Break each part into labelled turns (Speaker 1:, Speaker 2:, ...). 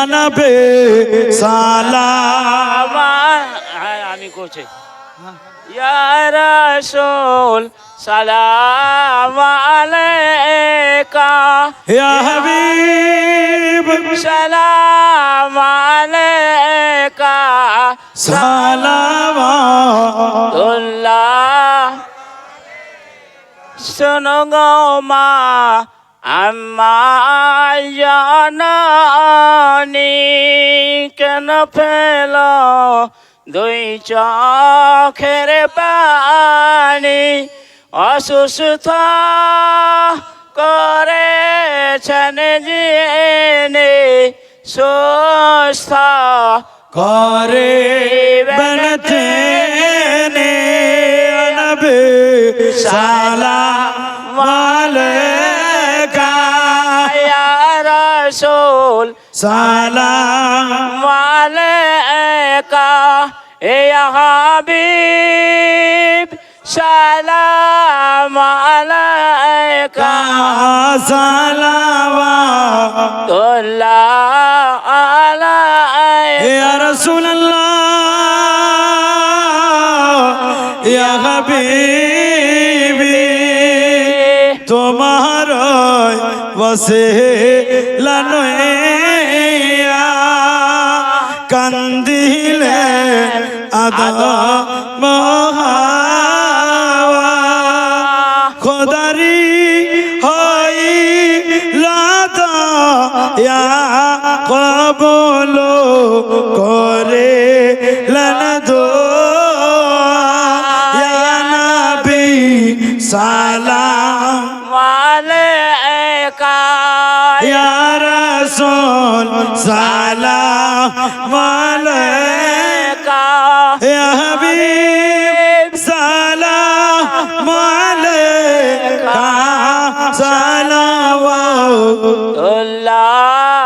Speaker 1: ইয়ানবে সালাম।
Speaker 2: হ্যাঁ আমি করছি। রাসূল সালাম আলাইকা।
Speaker 1: ইয়া হাবিব।
Speaker 2: সালাম আলাইকা।
Speaker 1: সালাম।
Speaker 2: তুল্লাহ শোনো গো মা। আমার জানি কেন ফেল দুই চোখের পানি? অসুস্থ করেছেন জেনে সুস্থ
Speaker 1: করে বনতে নে নবে সালাম
Speaker 2: মালেকা এ হাবিব সালাম আলাইকা।
Speaker 1: সালাম।
Speaker 2: আলাইকা।
Speaker 1: ইয়া রাসূলুল্লাহ ইয়া হাবিবি তোমার বসে লানয়া আদা মহাওয়া খোদারি হই লাদা ইয়া কবল করে লন দো ইয়া নবী সালাম।
Speaker 2: মালেকা
Speaker 1: ইয়া রাসূল সালাম। আলাইকা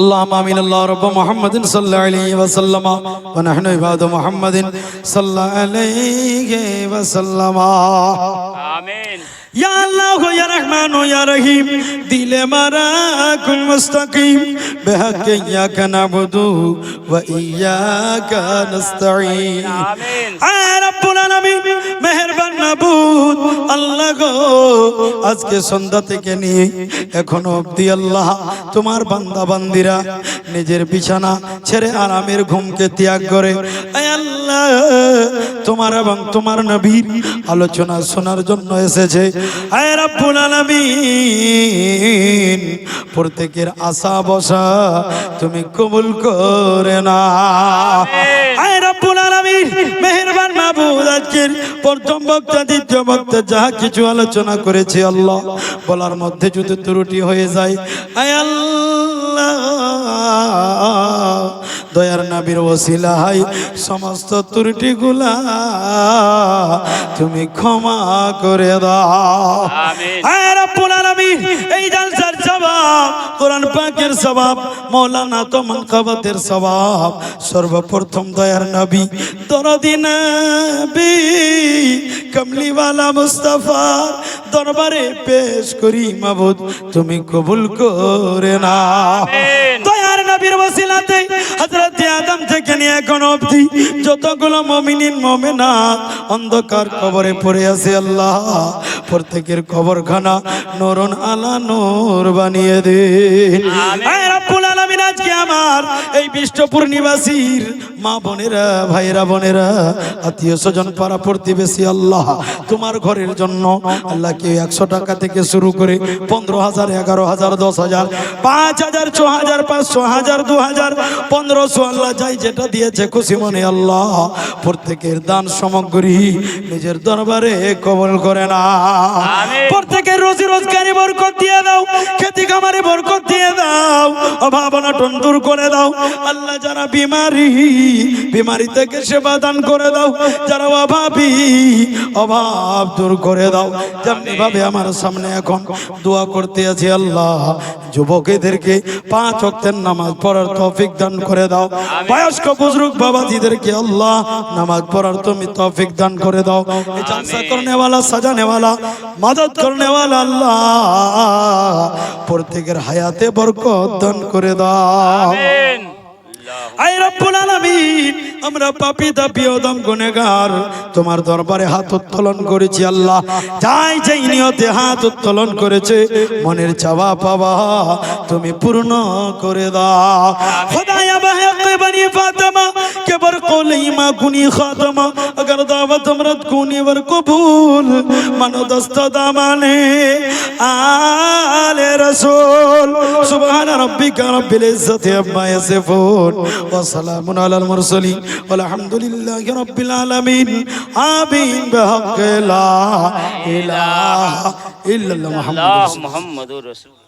Speaker 1: اللهم آمين. الله رب محمد صلى عليه وسلم. ونحن عباد محمد صلى عليه وسلم.
Speaker 2: آمين.
Speaker 1: يا الله يا رحمن يا رحيم دل مرا كن مستقيم بحق إياك نعبد وإياك نستعين.
Speaker 2: آمين.
Speaker 1: يا رب العالمين مهربان نبود. الله গো আজকে সন্ধ্যা থেকে নিয়ে এখনও অবধি আল্লাহ তোমার বান্দা বান্দিরা নিজের বিছানা ছেড়ে আরামের ঘুমকে ত্যাগ করে। আল্লাহ তোমার এবং তোমার নবীর আলোচনা শোনার জন্য এসেছে। আয় রব্বুল আলামিন প্রত্যেকের আশা বসা তুমি কবুল করে না আয় রব্বুল আলামিন মেহেরবান মাহবুব আজকের প্রথম বক্তা দ্বিতীয় বক্তা যাহা কিছু আলোচনা করেছে আল্লাহ। বলার মধ্যে যদি ত্রুটি হয়ে যায় আয় আল্লাহ। দয়ার নাবির ওসিলাহাই সমস্ত ত্রুটিগুলা তুমি ক্ষমা করে দাও। এই জালসার সওয়াব কোরআন পাকের সওয়াব মাওলানা তো মানকাবাতের সওয়াব সর্বপ্রথম দয়ার নবী দরদি নবী কমলিওয়ালা মুস্তাফা দরবারে পেশ করি মাবুদ তুমি কবুল করে না থেকে নিয়ে এখন অবধি যতগুলো মমিনিন মমেনা অন্ধকার কবরে পড়ে আছে আল্লাহ। প্রত্যেকের কবরখানা নরন আলা নূর বানিয়ে দে আজকে আমার এই বিষ্ণপুর নিবাসীর মা বোনেরা ভাইরা বোনেরা আত্মীয় স্বজন পাড়া প্রতিবেশী আল্লাহ তোমার ঘরের জন্য আল্লাহ কেউ একশো টাকা থেকে শুরু করে পনেরো হাজার এগারো হাজার দশ হাজার পাঁচ হাজার ছ হাজার পাঁচশো হাজার দু হাজার পনেরোশো আল্লাহ যাই যেটা দিয়েছে খুশি মনে আল্লাহ প্রত্যেকের দান সামগ্রী নিজের দরবারে কবল করে না প্রত্যেকের রোজি রোজগারি বরকত দিয়ে দাও খেতি খামারে বরকত দিয়ে দাও অভাব অনটন দূর করে দাও। আল্লাহ যারা বিমারি বিমারি থেকে সেবা দান করে দাও। যারা অভাবী অভাব দূর করে দাও। যেমনিভাবে আমার সামনে এখন দোয়া করতে আছি আল্লাহ যুবকেদেরকে পাঁচ অক্টের নামাজ পড়ার তফিক দান করে দাও। বয়স্ক বুজরুক বাবাজিদেরকে আল্লাহ নামাজ পড়ার তুমি তৌফিক দান করে দাও। জালসা করনেওয়ালা সাজানেওয়ালা মদত করনেওয়ালা আল্লাহ প্রত্যেকের হায়াতে বরকত দান করে দাও। আই রব্বুল আলামিন, আমরা পাপী দাপি অদম গুনেগার তোমার দরবারে হাত উত্তোলন করেছি আল্লাহ। যাই যেই নিয়তে হাত উত্তোলন করেছে, মনের চাওয়া পাওয়া তুমি পূর্ণ করে দাও। খোদায়া বাহক বনি ফাতেমা کے بر کو ما کنی خاتم اگر دعوت امرت کنی ور قبول منو دست دامانے آل رسول سبحان ربی کا رب العزت عما و سلام علی المرسلین و الحمدللہ رب العالمین آمین بحق لا الہ الا اللہ محمد رسول